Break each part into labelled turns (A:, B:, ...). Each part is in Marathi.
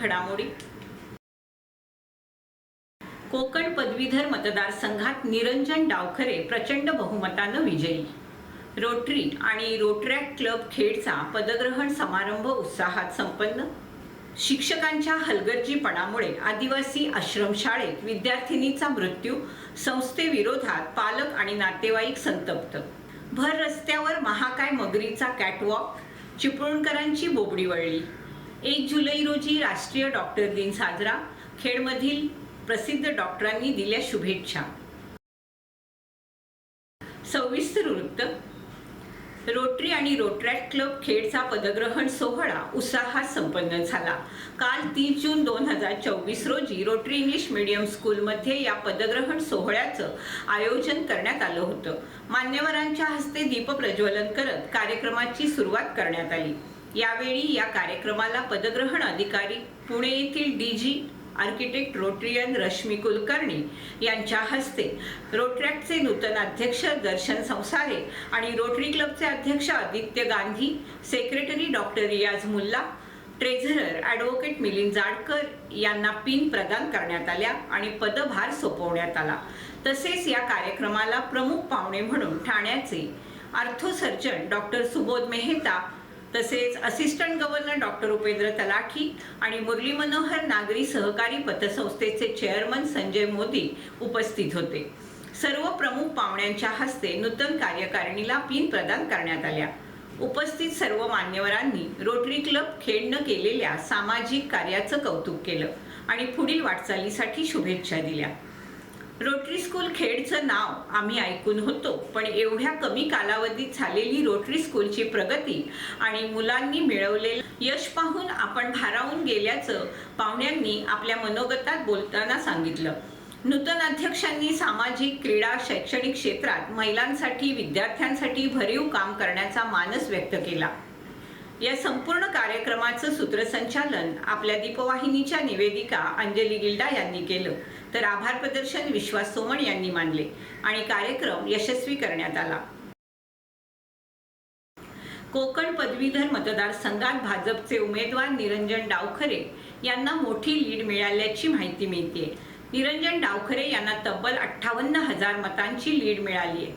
A: घडामोडी कोकण पदवीधर मतदारसंघात निरंजन डावखरे प्रचंड बहुमतानं विजयी. रोटरी आणि रोटरॅक क्लब खेडचा पदग्रहण समारंभ उत्साहात संपन्न. शिक्षकांच्या हलगर्जीपणामुळे आदिवासी आश्रमशाळेत विद्यार्थिनीचा मृत्यू संस्थेविरोधात पालक आणि नातेवाईक संतप्त. भर रस्त्यावर महाकाय मगरीचा कॅटवॉक चिपळूणकरांची बोबडी वळली. एक जुलै रोजी राष्ट्रीय डॉक्टर दिन साजरा. खेडमधील प्रसिद्ध डॉक्टरांनी दिल्या शुभेच्छा. सविस्तर वृत्त रोटरी आणि रोटरॅट क्लब खेडचा पदग्रहण सोहळा उत्साहात संपन्न झाला. काल तीस जून दोन हजार चोवीस रोजी रोटरी इंग्लिश मीडियम स्कूलमध्ये या पदग्रहण सोहळ्याचं आयोजन करण्यात आलं होतं. मान्यवरांच्या हस्ते दीपप्रज्वलन करत कार्यक्रमाची सुरुवात करण्यात आली. यावेळी या कार्यक्रमाला पदग्रहण अधिकारी पुणे येथील D G architect Rotarian Rashmi Kulkarni यांच्या हस्ते रोटरॅक्टचे नूतन अध्यक्ष दर्शन संसारे आणि रोटरी क्लबचे अध्यक्ष Aditya Gandhi secretary doctor Riyaz Mulla treasurer advocate Milind Jadkar यांना पिन प्रदान करण्यात आल्या आणि पदभार सोपवण्यात आला. तसेच या कार्यक्रमाला प्रमुख पाहुणे म्हणून ठाण्याचे आर्थोसर्जन डॉक्टर सुबोध मेहता तसेच असिस्टंट गव्हर्नर डॉक्टर उपेंद्र तलाठी आणि मुरली मनोहर नागरी सहकारी पतसंस्थेचे चेअरमन संजय मोदी उपस्थित होते. सर्व प्रमुख पाहुण्यांच्या हस्ते नूतन कार्यकारिणीला पिन प्रदान करण्यात आल्या. उपस्थित सर्व मान्यवरांनी रोटरी क्लब खेडनं केलेल्या सामाजिक कार्याचं कौतुक केलं आणि पुढील वाटचालीसाठी शुभेच्छा दिल्या. रोटरी स्कूल खेडचं नाव आम्ही ऐकून होतो पण एवढ्या कमी कालावधीत झालेली रोटरी स्कूलची प्रगती आणि मुलांनी मिळवलेलं यश पाहून आपण भारावून गेल्याचं पाहुण्यांनी आपल्या मनोगतात बोलताना सांगितलं. नूतन अध्यक्षांनी सामाजिक क्रीडा शैक्षणिक क्षेत्रात महिलांसाठी विद्यार्थ्यांसाठी भरीव काम करण्याचा मानस व्यक्त केला. या संपूर्ण कार्यक्रमाचं सूत्रसंचालन आपल्या दीपवाहिनीच्या निवेदिका अंजली गिल्डा यांनी केलं. तर आभार प्रदर्शन विश्वास सोमण यांनी मानले आणि कार्यक्रम यशस्वी करण्यात आला. कोकण पदवीधर मतदारसंघात भाजपचे उमेदवार निरंजन डावखरे यांना मोठी लीड मिळाल्याची माहिती मिळते निरंजन डावखरे यांना तब्बल अठ्ठावन्न हजार मतांची लीड मिळाली आहे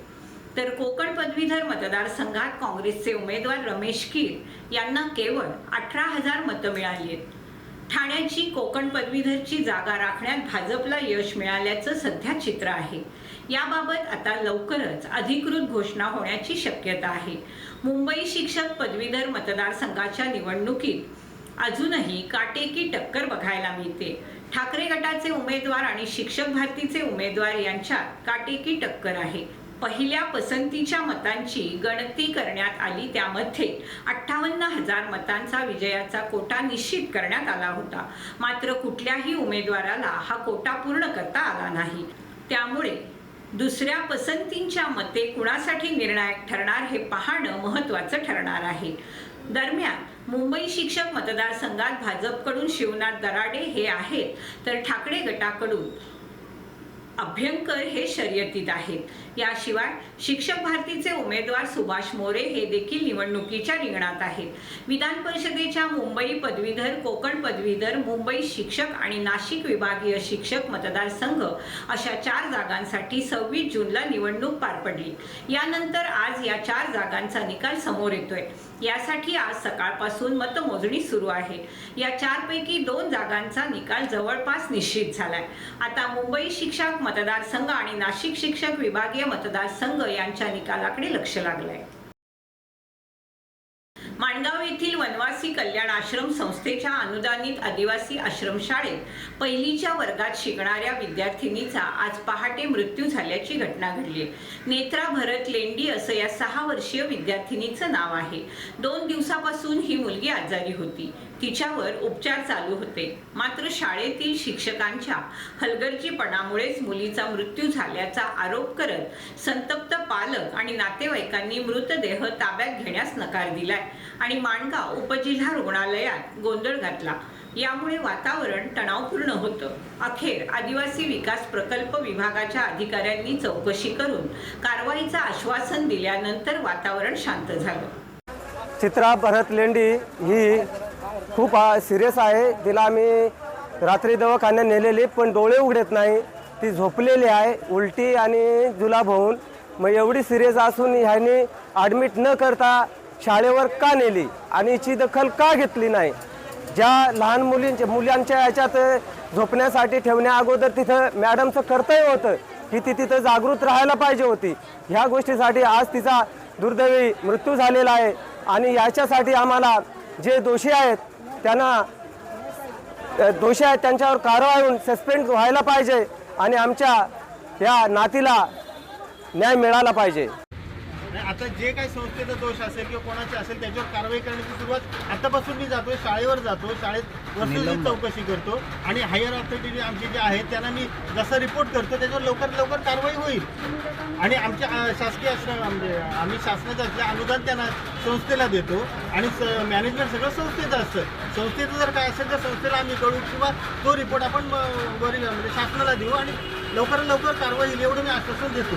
A: तर कोकण पदवीधर मतदारसंघात काँग्रेसचे उमेदवार रमेश कीर यांना केवळ अठरा हजार मतं मिळाली आहेत ठाण्याची कोकण पदवीधरची जागा राखण्यात भाजपला यश मिळाल्याचं सध्या चित्र आहे. याबाबत आता लवकरच अधिकृत घोषणा होण्याची शक्यता आहे. मुंबई शिक्षक पदवीधर मतदारसंघाच्या निवडणुकीत अजूनही काटेकी टक्कर बघायला मिळते. ठाकरे गटाचे उमेदवार आणि शिक्षक भारतीचे उमेदवार यांच्यात काटेकी टक्कर आहे. पहिल्या पसंतीच्या मतांची गणती करण्यात आली त्यामध्ये अठ्ठावन्न हजार मतांचा विजयाचा कोटा निश्चित करण्यात आला होता. मात्र कुठल्याही उमेदवाराला हा कोटा पूर्ण करता आला नाही. त्यामुळे दुसऱ्या पसंतींच्या मते कुणासाठी निर्णायक ठरणार हे पाहणं महत्त्वाचं ठरणार आहे. दरम्यान मुंबई शिक्षक मतदारसंघात भाजपकडून शिवनाथ दराडे हे आहेत. तर ठाकरे गटाकडून अभ्यंकर हे शर्यतीत आहेत. याशिवाय शिक्षक भारतीचे उमेदवार सुभाष मोरे हे देखील निवडणुकीच्या रिंगणात आहेत. विधान परिषदेच्या मुंबई पदवीधर कोकण पदवीधर मुंबई शिक्षक आणि नाशिक विभागीय शिक्षक मतदारसंघ अशा चार जागांसाठी सव्वीस जूनला निवडणूक पार पडली. यानंतर आज या चार जागांचा निकाल समोर येतोय. यासाठी आज सकाळपासून मतमोजणी सुरू आहे. या चारपैकी दोन जागांचा निकाल जवळपास निश्चित झालाय. आता मुंबई शिक्षक मतदारसंघ आणि नाशिक शिक्षक विभागीय मतदारसंघ यांच्या निकालाकडे लक्ष लागलंय. माणगाव येथील वनवासी कल्याण आश्रम संस्थेच्या अनुदानित आदिवासी आश्रमशाळेत पहिलीच्या वर्गात शिकणाऱ्या विद्यार्थिनीचा आज पहाटे मृत्यू झाल्याची घटना घडली. नेत्रा भरत लेंडी असं या सहा वर्षीय विद्यार्थिनीचं नाव आहे. दोन दिवसापासून ही मुलगी आजारी होती. तिच्यावर उपचार चालू होते. मात्र शाळेतील शिक्षकांच्या हलगर्जीपणामुळेच मुलीचा मृत्यू झाल्याचा आरोप करत संतप्त पालक आणि नातेवाईकांनी मृतदेह ताब्यात घेण्यास नकार दिलाय आणि माणगाव उपजिल्हा रुग्णालयात गोंधळ घातला. यामुळे वातावरण तणावपूर्ण होतं. अखेर आदिवासी विकास प्रकल्प विभागाच्या अधिकाऱ्यांनी चौकशी करून कारवाईचं आश्वासन दिल्यानंतर वातावरण शांत झालं.
B: चित्रा भरत लेंडी ही खूप सिरियस आहे. तिला आम्ही रात्री दवाखान्यात नेलेली पण डोळे उघडत नाही. ती झोपलेली आहे उलटी आणि जुलाब होऊन. मग एवढी सिरियस असून ह्याने ॲडमिट न करता शाळेवर का नेली? आणि हिची दखल का घेतली नाही? ज्या लहान मुलींच्या मुलांच्या ह्याच्यात झोपण्यासाठी ठेवण्या अगोदर तिथं मॅडमचं कर्तव्य होतं की ती तिथं जागृत राहायला पाहिजे होती. ह्या गोष्टीसाठी आज तिचा दुर्दैवी मृत्यू झालेला आहे. आणि याच्यासाठी आम्हाला जे दोषी आहेत त्यांना दोषी आहेत त्यांच्यावर कारवाई होऊन सस्पेंड व्हायला पाहिजे आणि आमच्या या नातीला न्याय मिळाला पाहिजे.
C: आता जे काही संस्थेचा दोष असेल किंवा कोणाचे असेल त्याच्यावर कारवाई करण्याची सुरुवात आतापासून मी जातोय शाळेवर जातो शाळेत वस्तूची चौकशी करतो. आणि हायर ऑथॉरिटी आमचे जे आहेत त्यांना मी जसा रिपोर्ट करतो त्याच्यावर लवकर लवकर कारवाई होईल. आणि आमच्या शासकीय म्हणजे आम्ही शासनाचं असल्या अनुदान त्यांना संस्थेला देतो. आणि मॅनेजमेंट सगळं संस्थेचं असतं. संस्थेचं जर काय असेल तर संस्थेला आम्ही कळू किंवा तो रिपोर्ट आपण वरील म्हणजे शासनाला देऊ आणि लवकरात लवकर कारवाई होईल एवढं मी आश्वासन देतो.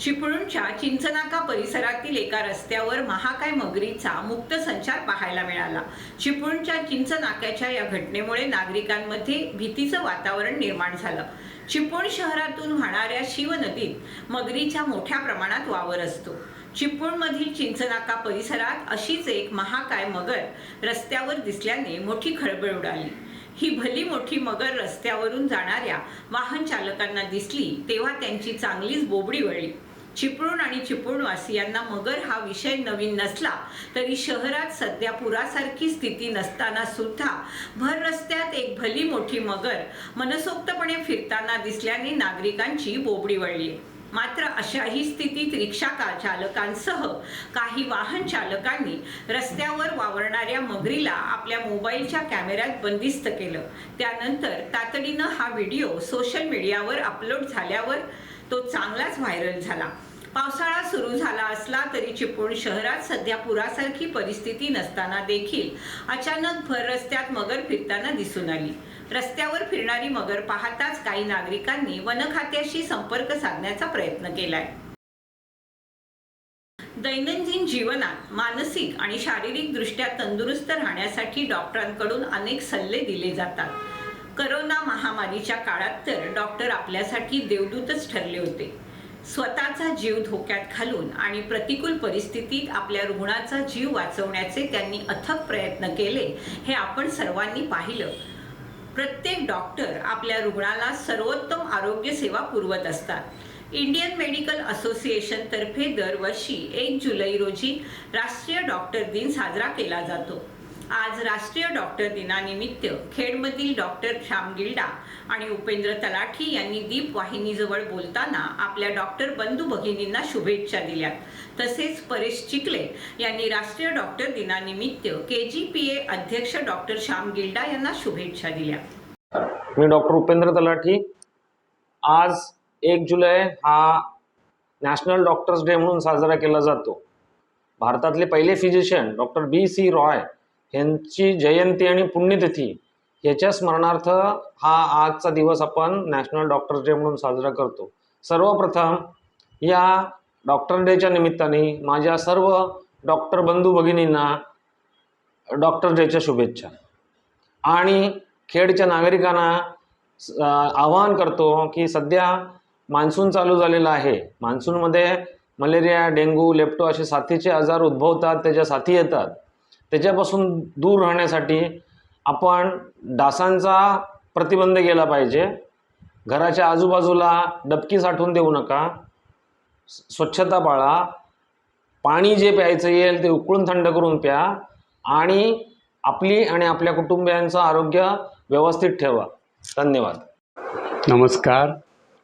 A: चिपळूणच्या चिंचनाका परिसरातील एका रस्त्यावर महाकाय मगरीचा मुक्त संचार पाहायला मिळाला. चिपळूणच्या चिंचनाक्याच्या या घटनेमुळे नागरिकांमध्ये भीतीचं वातावरण निर्माण झालं. चिपळूण शहरातून वाहणाऱ्या शिव नदीत मगरीच्या मोठ्या प्रमाणात वावर असतो. चिपळूणमधील चिंचनाका परिसरात अशीच एक महाकाय मगर रस्त्यावर दिसल्याने मोठी खळबळ उडाली. ही भली मोठी मगर रस्त्यावरून जाणाऱ्या वाहन चालकांना दिसली तेव्हा त्यांची चांगलीच बोबडी वळली. चिपळूण आणि चिपळूणवासियांना मगर हा विषय नवीन नसला तरी शहरात सध्या पुरासारखी स्थिती नसताना सुद्धा भर रस्त्यात एक भली मोठी मगर मनसोक्तपणे फिरताना दिसल्याने नागरिकांची बोबडी वळली. मात्र अशाही स्थितीत रिक्षा का चालकांसह काही वाहन चालकांनी रस्त्यावर वावरणाऱ्या मगरीला आपल्या मोबाईलच्या कॅमेऱ्यात बंदिस्त केलं. त्यानंतर तातडीनं हा व्हिडिओ सोशल मीडियावर अपलोड झाल्यावर तो चांगलाच व्हायरल झाला. पावसाळा सुरू झाला असला तरी चिपळूण शहरात सध्या पुरासारखी परिस्थिती नसताना देखील अचानक भर रस्त्यात मगर फिरताना दिसून आली. रस्त्यावर फिरणारी मगर पाहताच काही नागरिकांनी वन खात्याशी संपर्क साधण्याचा प्रयत्न केलाय. दैनंदिन जीवनात मानसिक आणि शारीरिक दृष्ट्या तंदुरुस्त राहण्यासाठी डॉक्टरांकडून अनेक सल्ले दिले जातात. करोना महामारीच्या काळात तर डॉक्टर आपल्यासाठी देवदूतच ठरले होते. स्वतःचा जीव धोक्यात घालून आणि प्रतिकूल परिस्थितीत आपल्या रुग्णाचा जीव वाचवण्याचे त्यांनी अथक प्रयत्न केले हे आपण सर्वांनी पाहिलं. प्रत्येक डॉक्टर आपल्या रुग्णाला सर्वोत्तम आरोग्य सेवा पुरवत असतात. इंडियन मेडिकल असोसिएशनतर्फे दरवर्षी एक जुलै रोजी राष्ट्रीय डॉक्टर दिन साजरा केला जातो. आज राष्ट्रीय डॉक्टर दिनानिमित्त खेडमधील डॉक्टर श्याम गिल्डा आणि उपेंद्र तलाठी यांनी दीप वाहिनीजवळ बोलताना आपल्या डॉक्टर बंधू भगिनींना शुभेच्छा दिल्या. तसेच परेश चिखले यांनी राष्ट्रीय डॉक्टर दिनानिमित्त के जी पी ए अध्यक्ष डॉक्टर श्याम गिल्डा यांना शुभेच्छा दिल्या.
D: मी डॉक्टर उपेंद्र तलाठी. आज एक जुलै हा नॅशनल डॉक्टर्स डे म्हणून साजरा केला जातो. भारतातले पहिले physician doctor B C Roy यांची जयंती आणि पुण्यतिथी याच्या स्मरणार्थ हा आजचा दिवस आपण नॅशनल डॉक्टर्स डे म्हणून साजरा करतो. सर्वप्रथम या डॉक्टर डेच्या निमित्ताने माझ्या सर्व डॉक्टर बंधू भगिनींना डॉक्टर डेच्या शुभेच्छा. आणि खेडच्या नागरिकांना आवाहन करतो की सध्या मान्सून चालू झालेला आहे. मान्सूनमध्ये मलेरिया डेंग्यू लेप्टो असे साथीचे आजार उद्भवतात त्याच्या साथी येतात. त्याच्यापासून दूर राहण्यासाठी आपण डासांचा प्रतिबंध केला पाहिजे. घराच्या आजूबाजूला डबकी साठवून देऊ नका. स्वच्छता पाळा. पाणी जे प्यायचं येईल ते उकळून थंड करून प्या आणि आपली आणि आपल्या कुटुंबियांचं आरोग्य व्यवस्थित ठेवा. धन्यवाद.
E: नमस्कार.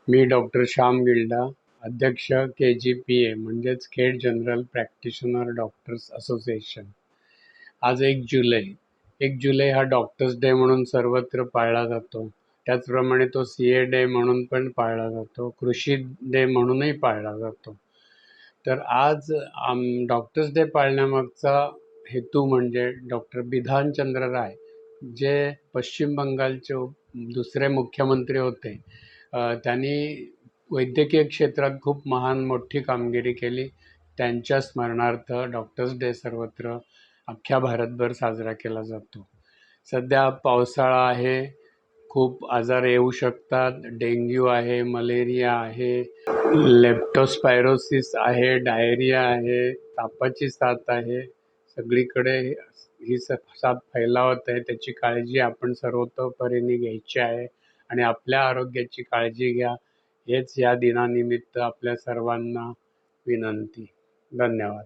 E: मी डॉक्टर श्याम गिल्डा अध्यक्ष के जी पी ए म्हणजेच Khed general practitioner doctors association. आज एक जुलै. एक जुलै हा डॉक्टर्स डे म्हणून सर्वत्र पाळला जातो. त्याचप्रमाणे तो सी ए डे म्हणून पण पाळला जातो. कृषी डे म्हणूनही पाळला जातो. तर आज आम डॉक्टर्स डे पाळण्यामागचा हेतू म्हणजे डॉक्टर बिधानचंद्र राय जे पश्चिम बंगालचे दुसरे मुख्यमंत्री होते. त्यांनी वैद्यकीय क्षेत्रात खूप महान मोठी कामगिरी केली. त्यांच्या स्मरणार्थ डॉक्टर्स डे सर्वत्र अख्ख्या भारतभर साजरा केला जातो. सध्या पावसाळा आहे खूप आजार येऊ शकतात डेंग्यू आहे मलेरिया आहे लेप्टोस्पायरोसिस आहे डायरिया आहे तापाची साथ आहे. सगळीकडे ही स साथ फैलावत आहे त्याची काळजी आपण सर्वतोपरीने घ्यायची आहे आणि आपल्या आरोग्याची काळजी घ्या. हेच या दिनानिमित्त आपल्या सर्वांना विनंती. धन्यवाद.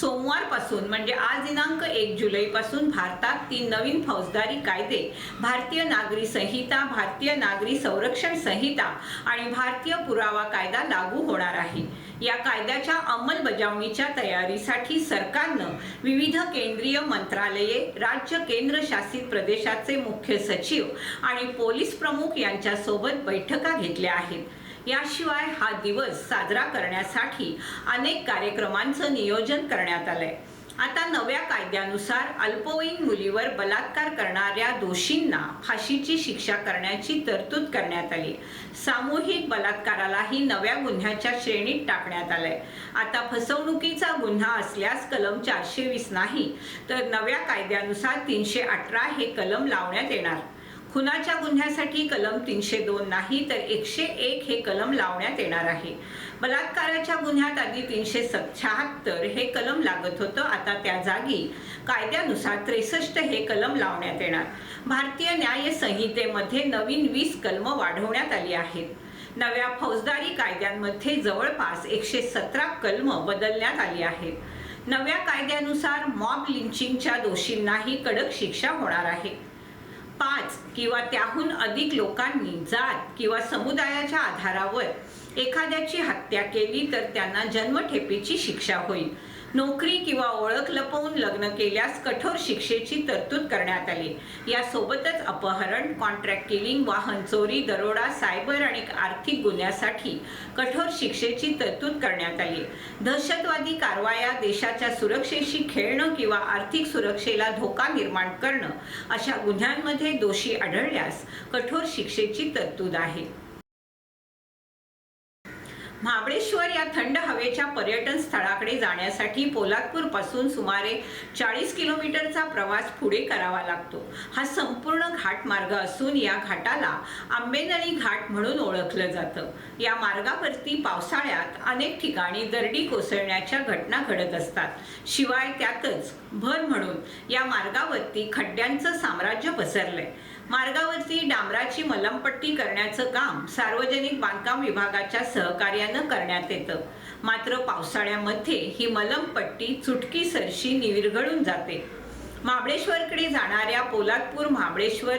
A: सोमवारपासून म्हणजे आज दिनांक एक जुलैपासून भारतात तीन नवीन फौजदारी कायदे भारतीय नागरी संहिता भारतीय नागरी संरक्षण संहिता आणि भारतीय पुरावा कायदा लागू होणार आहे. या कायद्याच्या अंमलबजावणीच्या तयारीसाठी सरकारनं विविध केंद्रीय मंत्रालये राज्य केंद्रशासित प्रदेशाचे मुख्य सचिव आणि पोलीस प्रमुख यांच्यासोबत बैठका घेतल्या आहेत. याशिवाय हा दिवस साजरा करण्यासाठी अनेक कार्यक्रमांचं नियोजन करण्यात आलंय. आता नव्या कायद्यानुसार अल्पवयीन मुलीवर बलात्कार करणाऱ्या दोषींना फाशीची शिक्षा करण्याची तरतूद करण्यात आली. सामूहिक बलात्कारालाही नव्या गुन्ह्याच्या श्रेणीत टाकण्यात आलंय. आता फसवणुकीचा गुन्हा असल्यास कलम चारशे वीस नाही तर नव्या कायद्यानुसार तीनशे अठरा हे कलम लावण्यात येणार. खुनाच्या गुन्ह्यासाठी कलम तीनशे दोन नाही तर एकशे एक हे कलम लावण्यात येणार आहे. बलात्काराच्या गुन्ह्यात आधी तीनशे शहात्तर हे कलम लागत होतं आता त्या जागी कायद्यानुसार त्रेसष्ट हे कलम लावण्यात येणार. भारतीय न्याय संहितेमध्ये नवीन वीस कलम वाढवण्यात आली आहेत. नव्या फौजदारी कायद्यांमध्ये जवळपास एकशे सतरा कलम बदलण्यात आली आहेत. नव्या कायद्यानुसार मॉब लिंचिंगच्या दोषींनाही कडक शिक्षा होणार आहे. पाच किंवा त्याहून अधिक लोकांनी जात किंवा समुदायाच्या आधारावर एखाद्याची हत्या केली तर त्यांना जन्मठेपेची शिक्षा होईल. नोकरी किंवा ओळख लपवून लग्न केल्यास कठोर शिक्षेची तरतूद करण्यात आली. यासोबतच अपहरण कॉन्ट्रॅक्ट किलिंग वाहन चोरी दरोडा सायबर आणि आर्थिक गुन्ह्यासाठी कठोर शिक्षेची तरतूद करण्यात आली. दहशतवादी कारवाया देशाच्या सुरक्षेशी खेळणं किंवा आर्थिक सुरक्षेला धोका निर्माण करणं अशा गुन्ह्यांमध्ये दोषी आढळल्यास कठोर शिक्षेची तरतूद आहे. महाबळेश्वर या थंड हवेच्या पर्यटन स्थळाकडे जाण्यासाठी पोलादपूरपासून सुमारे चाळीस किलोमीटरचा प्रवास पुढे करावा लागतो. हा संपूर्ण घाट मार्ग असून या घाटाला आंबेनळी घाट म्हणून ओळखलं जातं. या मार्गावरती पावसाळ्यात अनेक ठिकाणी दरडी कोसळण्याच्या घटना घडत असतात. शिवाय त्यातच भर म्हणून या मार्गावरती खड्ड्यांचं साम्राज्य पसरलंय. मार्गावरती डांबराची मलमपट्टी करण्याचं काम सार्वजनिक बांधकाम विभागाच्या सहकार्यानं करण्यात येतं. मात्र पावसाळ्यामध्ये ही मलमपट्टी चुटकी सरशी निविरघळून जाते. महाबळेश्वरकडे जाणाऱ्या पोलादपूर महाबळेश्वर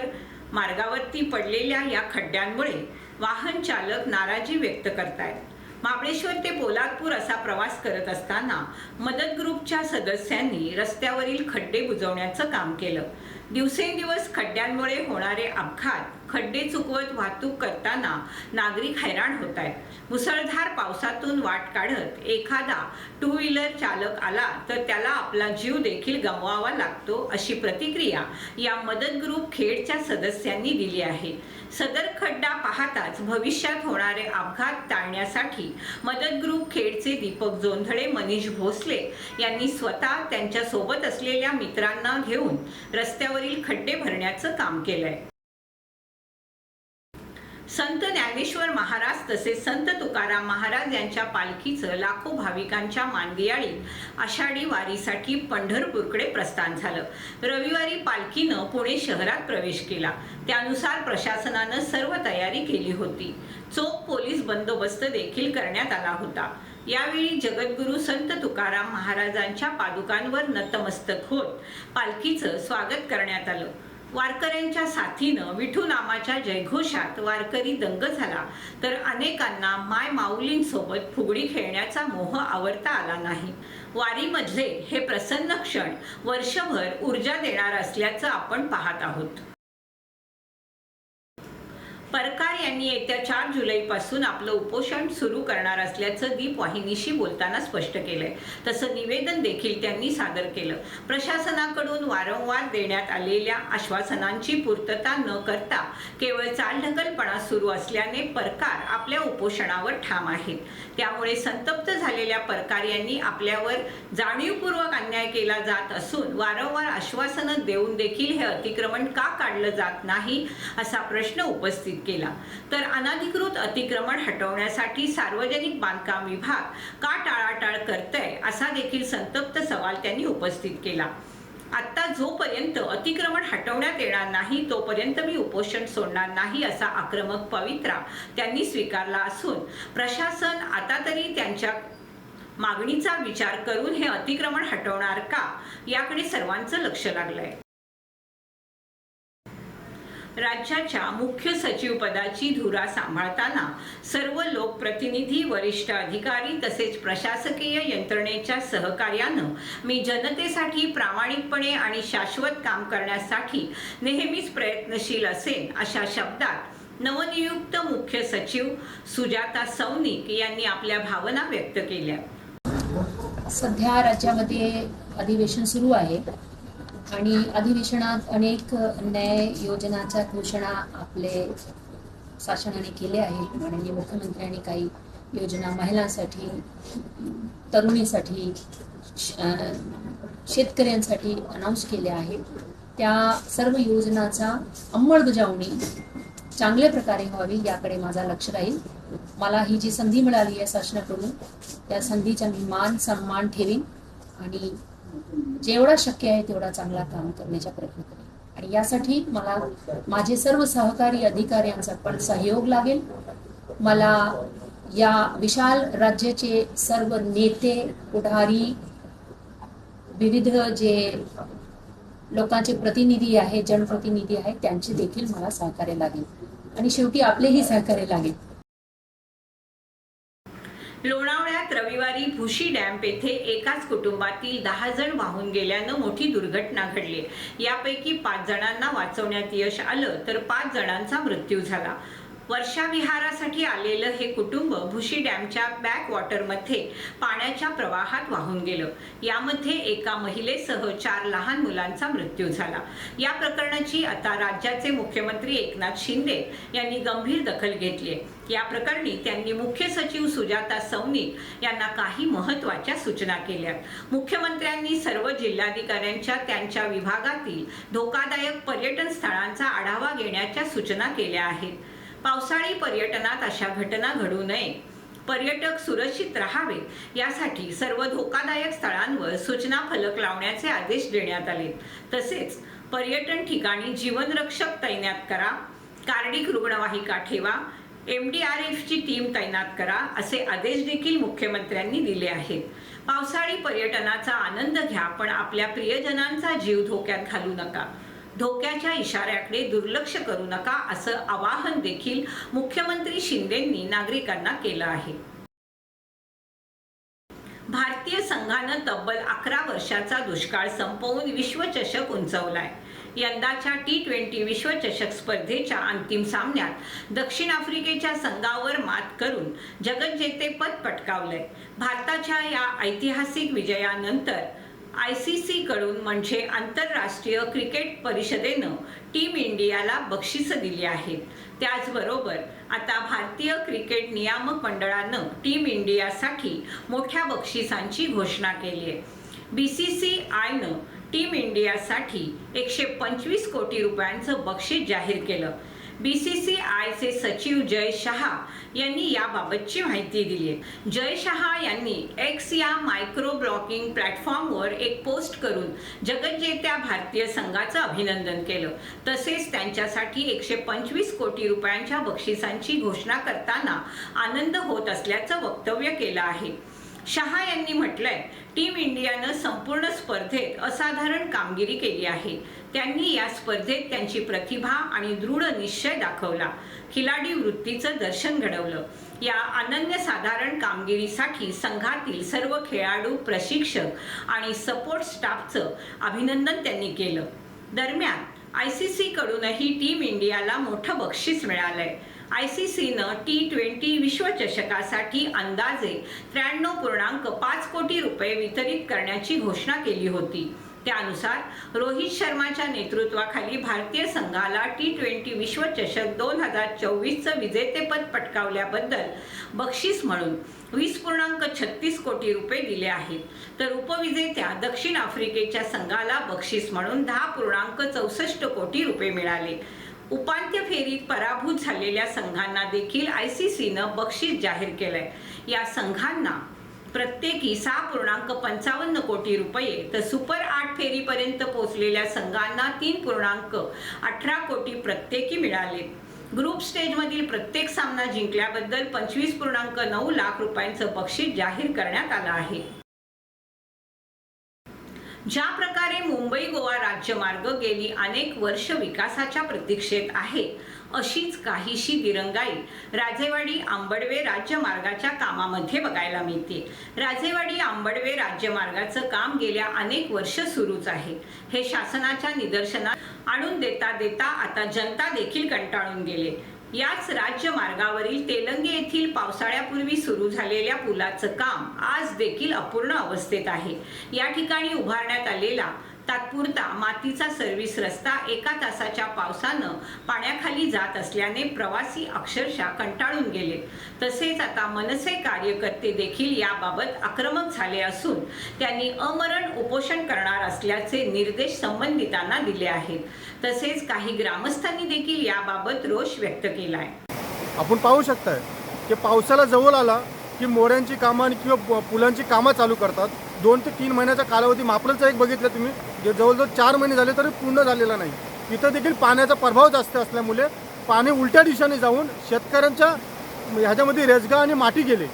A: मार्गावरती पडलेल्या या खड्ड्यांमुळे वाहन चालक नाराजी व्यक्त करतायत. महाबळेश्वर ते पोलादपूर असा प्रवास करत असताना मदत ग्रुपच्या सदस्यांनी रस्त्यावरील खड्डे बुजवण्याचं काम केलं. दिवसेंदिवस खड्ड्यांमुळे होणारे अपघात खड्डे चुकवत वाहतूक करताना नागरिक हैराण होत आहेत मुसळधार पावसातून वाट काढत एखादा टू व्हीलर चालक आला तर त्याला आपला जीव देखील गमवावा लागतो अशी प्रतिक्रिया या मदत ग्रुप खेडच्या सदस्यांनी दिली आहे. सदर खड्डा पाहताच भविष्यात होणारे अपघात टाळण्यासाठी मदत ग्रुप खेडचे दीपक जोंधळे मनीष भोसले यांनी स्वतः त्यांच्यासोबत असलेल्या मित्रांना घेऊन रस्त्यावरील खड्डे भरण्याचं काम केलंय. संत ज्ञानेश्वर महाराज तसेच संत तुकाराम महाराज यांच्या पालखीचं लाखो भाविकांच्या मानदियाळी आषाढी वारीसाठी पंढरपूरकडे प्रस्थान झालं. रविवारी पालखीनं पुणे शहरात प्रवेश केला. त्यानुसार प्रशासनानं सर्व तयारी केली होती. चोख पोलीस बंदोबस्त देखील करण्यात आला होता. यावेळी जगद्गुरू संत तुकाराम महाराजांच्या पादुकांवर नतमस्तक होत पालखीचं स्वागत करण्यात आलं. वारकऱ्यांच्या साथीनं विठू नामाच्या जयघोषात वारकरी दंग झाला. तर अनेकांना माय माऊलींसोबत फुगडी खेळण्याचा मोह आवरता आला नाही. वारीमधले हे प्रसन्न क्षण वर्षभर ऊर्जा देणार असल्याचं आपण पाहत आहोत. परकार यांनी येत्या चार जुलैपासून आपलं उपोषण सुरू करणार असल्याचं दीप वाहिनीशी बोलताना स्पष्ट केलंय. तसं निवेदन देखील त्यांनी सादर केलं. प्रशासनाकडून वारंवार देण्यात आलेल्या आश्वासनांची पूर्तता न करता केवळ चालढकलपणा सुरू असल्याने परकार आपल्या उपोषणावर ठाम आहेत. त्यामुळे संतप्त झालेल्या परकार यांनी आपल्यावर जाणीवपूर्वक अन्याय केला जात असून वारंवार आश्वासनं देऊन देखील हे अतिक्रमण का काढलं जात नाही असा प्रश्न उपस्थित केला. तर अनधिकृत अतिक्रमण हटवण्यासाठी सार्वजनिक बांधकाम विभाग का टाळाटाळ करतय असा देखील संतप्त सवाल त्यांनी उपस्थित केला. आता जोपर्यंत अतिक्रमण हटवण्यात येणार नाही तोपर्यंत मी उपोषण सोडणार नाही असा आक्रमक पवित्रा त्यांनी स्वीकारला असून प्रशासन आता तरी त्यांच्या मागणीचा विचार करून हे अतिक्रमण हटवणार का याकडे सर्वांचं लक्ष लागलंय. राज्याच्या मुख्य सचिव पदाची धुरा सांभाळताना सर्व लोकप्रतिनिधी वरिष्ठ अधिकारी तसेच प्रशासकीय यंत्रणेच्या सहकार्यानं मी जनतेसाठी प्रामाणिकपणे आणि शाश्वत काम करण्यासाठी नेहमीच प्रयत्नशील असेन अशा शब्दात नवनियुक्त मुख्य सचिव सुजाता सौनिक यांनी आपल्या भावना व्यक्त केल्या.
F: सध्या राज्यामध्ये अधिवेशन सुरू आहे. आणि अधिवेशनात अनेक न्याय योजनाच्या घोषणा आपले शासनाने केले आहेत. माननीय मुख्यमंत्र्यांनी काही योजना महिलांसाठी तरुणीसाठी श- शेतकऱ्यांसाठी अनाऊन्स केल्या आहेत. त्या सर्व योजनाचा अंमलबजावणी चांगल्या प्रकारे व्हावी याकडे माझा लक्ष राहील. मला ही जी संधी मिळाली आहे शासनाकडून त्या संधीचा मी मान सन्मान ठेवीन आणि जेवढा शक्य आहे तेवढा चांगला काम करण्याचा प्रयत्न करेन. आणि यासाठी मला माझे सर्व सहकारी अधिकाऱ्यांचा पण सहयोग लागेल. मला या विशाल राज्याचे सर्व नेते पुढारी विविध जे लोकांचे प्रतिनिधी आहेत जनप्रतिनिधी आहेत त्यांचे देखील मला सहकार्य लागेल. आणि शेवटी आपलेही सहकार्य लागेल.
A: लोणावळ्यात रविवारी भुशी डॅम येथे एकाच कुटुंबातील दहा जण वाहून गेल्यानं मोठी दुर्घटना घडली. यापैकी पाच जणांना वाचवण्यात यश आलं तर पाच जणांचा मृत्यू झाला. वर्षाविहारासाठी आलेलं हे कुटुंब भुशी डॅमच्या बॅक वॉटरमध्ये पाण्याच्या प्रवाहात वाहून गेलं. यामध्ये एका महिलेसह चार लहान मुलांचा मृत्यू झाला. या प्रकरणाची आता राज्याचे मुख्यमंत्री एकनाथ शिंदे यांनी गंभीर दखल घेतली आहे. या प्रकरणी त्यांनी मुख्य सचिव सुजाता सौनिक यांना काही महत्त्वाच्या सूचना केल्या. मुख्यमंत्र्यांनी सर्व जिल्हाधिकाऱ्यांच्या त्यांच्या विभागातील धोकादायक पर्यटन स्थळांचा आढावा घेण्याच्या सूचना केल्या आहेत. पावसाळी पर्यटनात अशा घटना घडू नये. पर्यटक सुरक्षित राहावे यासाठी सर्व धोकादायक स्थळांवर सूचना फलक लावण्याचे आदेश देण्यात आले. तसेच पर्यटन ठिकाणी जीवनरक्षक तैनात करा कार्डिक रुग्णवाहिका ठेवा एम डी आर एफची टीम तैनात करा असे आदेश देखील मुख्यमंत्र्यांनी दिले आहेत. पावसाळी पर्यटनाचा आनंद घ्या पण आपल्या प्रियजनांचा जीव धोक्यात घालू नका. धोक्याच्या इशाऱ्याकडे दुर्लक्ष करू नका असं आवाहन देखील मुख्यमंत्री शिंदेंनी नागरिकांना केलं आहे. भारतीय संघानं तब्बल अकरा वर्षाचा दुष्काळ संपवून विश्वचषक उंचवलाय. यंदाच्या टी ट्वेंटी विश्वचषक स्पर्धेच्या अंतिम सामन्यात दक्षिण आफ्रिकेच्या संघावर मात करून जगज्जेतेपद पटकावलंय. भारताच्या या ऐतिहासिक विजयानंतर आय सी सी कडून म्हणजे आंतरराष्ट्रीय क्रिकेट परिषदेनं टीम इंडियाला बक्षिसं दिली आहेत. त्याचबरोबर आता भारतीय क्रिकेट नियामक मंडळानं टीम इंडियासाठी मोठ्या बक्षिसांची घोषणा केली आहे. बी सी सी आयनं टीम इंडियासाठी एकशे पंचवीस कोटी रुपयांचं बक्षीस जाहीर केलं. बी सी सी आयचे सचिव जय शहा यांनी याबाबतची माहिती दिली आहे. जय शहा यांनी एक्स या मायक्रो ब्लॉगिंग प्लॅटफॉर्मवर एक पोस्ट करून जगज्जेत्या भारतीय संघाचं अभिनंदन केलं. तसेच त्यांच्यासाठी एकशे पंचवीस कोटी रुपयांच्या बक्षिसांची घोषणा करताना आनंद होत असल्याचं वक्तव्य केलं आहे. शहा यांनी म्हटलंय टीम इंडियानं संपूर्ण स्पर्धेत असाधारण कामगिरी केली आहे. त्यांनी या स्पर्धेत त्यांची प्रतिभा आणि दृढ निश्चय दाखवला. खिलाडी वृत्तीचं दर्शन घडवलं. या अनन्यसाधारण कामगिरीसाठी संघातील सर्व खेळाडू प्रशिक्षक आणि सपोर्ट स्टाफचं अभिनंदन त्यांनी केलं. दरम्यान आय सी सी कडूनही टीम इंडियाला मोठं बक्षीस मिळालंय. आय सी सीनं टी ट्वेंटी विश्वचषकासाठी अंदाजे त्र्याण्णव पूर्णांक पाच कोटी रुपये वितरित करण्याची घोषणा केली होती. त्यानुसार रोहित शर्माच्या नेतृत्वाखाली भारतीय संघाला टी ट्वेंटी विश्वचषक दोन हजार चोवीसचं विजेतेपद पटकावल्याबद्दल बक्षीस म्हणून वीस पूर्णांक छत्तीस कोटी रुपये दिले आहेत. तर उपविजेत्या दक्षिण आफ्रिकेच्या संघाला बक्षीस म्हणून दहा पूर्णांक चौसष्ट कोटी रुपये मिळाले. उपांत्य फेरीत पराभूत झालेल्या संघांना देखील आय सी सीनं बक्षीस जाहीर केलंय. या संघांना प्रत्येकी सहा पूर्णांक पंचावन्न कोटी रुपये. तर सुपर आठ फेरीपर्यंत पोहोचलेल्या संघांना तीन पूर्णांक अठरा कोटी प्रत्येकी मिळाले. ग्रुप स्टेजमधील प्रत्येक सामना जिंकल्याबद्दल पंचवीस पूर्णांक नऊ लाख रुपयांचं बक्षीस जाहीर करण्यात आलं आहे. ज्या प्रकारे मुंबई गोवा राज्यमार्ग गेली अनेक वर्ष विकासाच्या प्रतीक्षेत आहे अशीच काहीशी दिरंगाई राजेवाडी आंबडवे राज्यमार्गाच्या कामामध्ये बघायला मिळते. राजेवाडी आंबडवे राज्यमार्गाचं काम गेल्या अनेक वर्ष सुरूच आहे. हे शासनाच्या निदर्शनात आणून देता देता आता जनता देखील कंटाळून गेले. याच राज्यमार्गावरील तेलंगे येथील पावसाळ्यापूर्वी सुरू झालेल्या पुलाचं काम आज देखील अपूर्ण अवस्थेत आहे. या ठिकाणी उभारण्यात आलेला तात्पुरता मातीचा सर्व्हिस रस्ता एका तासाच्या पावसानं पाण्याखाली जात असल्याने प्रवासी अक्षरशः कंटाळून गेले. तसेच आता मनसे कार्यकर्ते देखील याबाबत आक्रमक झाले असून त्यांनी अमरण उपोषण करणार असल्याचे निर्देश संबंधितांना दिले आहेत. तसेच काही ग्रामस्थांनी देखील याबाबत रोष व्यक्त केला आहे
G: आपण पाहू शकताय की पावसाला जवळ आला की मोऱ्यांची कामं आणि किंवा पुलांची कामं चालू करतात. दोन ते तीन महिन्याचा कालावधी मापलंचा एक बघितलं तुम्ही. जे जवळजवळ चार महिने झाले तरी पूर्ण झालेला नाही. इथं देखील पाण्याचा प्रभाव जास्त असल्यामुळे पाणी उलट्या दिशेने जाऊन शेतकऱ्यांच्या ह्याच्यामध्ये रेजगा आणि माती गेले.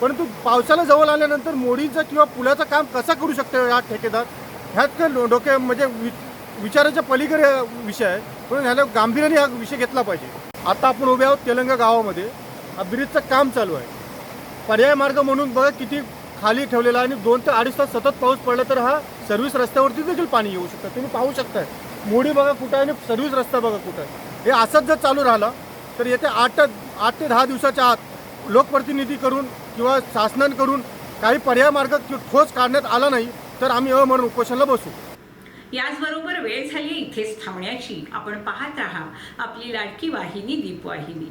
G: परंतु पावसाला जवळ आल्यानंतर मोडीचं किंवा पुलाचं काम कसं करू शकतो हा ठेकेदार? ह्यात काय डोक्या म्हणजे वि विचाराच्या पलीकडे विषय आहे. म्हणून ह्याला गांभीर्याने हा विषय घेतला पाहिजे. आता आपण उभे आहोत तेलंगा गावामध्ये. हा ब्रिजचं काम चालू आहे. पर्याय मार्ग म्हणून बघा किती खाली ठेवलेला आहे आणि दोन ते अडीच तास सतत पाऊस पडला तर हा सर्व्हिस रस्त्यावरती देखील पाणी येऊ शकतं. तुम्ही पाहू शकताय. मोडी बघा कुठं आहे आणि सर्व्हिस रस्ता बघा कुठं आहे. हे असंच जर चालू राहिलं तर येत्या आठ आठ ते दहा दिवसाच्या आत लोकप्रतिनिधी करून किंवा शासनांकडून काही पर्याय मार्ग ठोस काढण्यात आला नाही तर आम्ही अमरण उपोषणाला बसू.
A: याचबरोबर वेळ झाली इथेच थांबण्याची. आपण पाहत राहा आपली लाडकी वाहिनी दीपवाहिनी.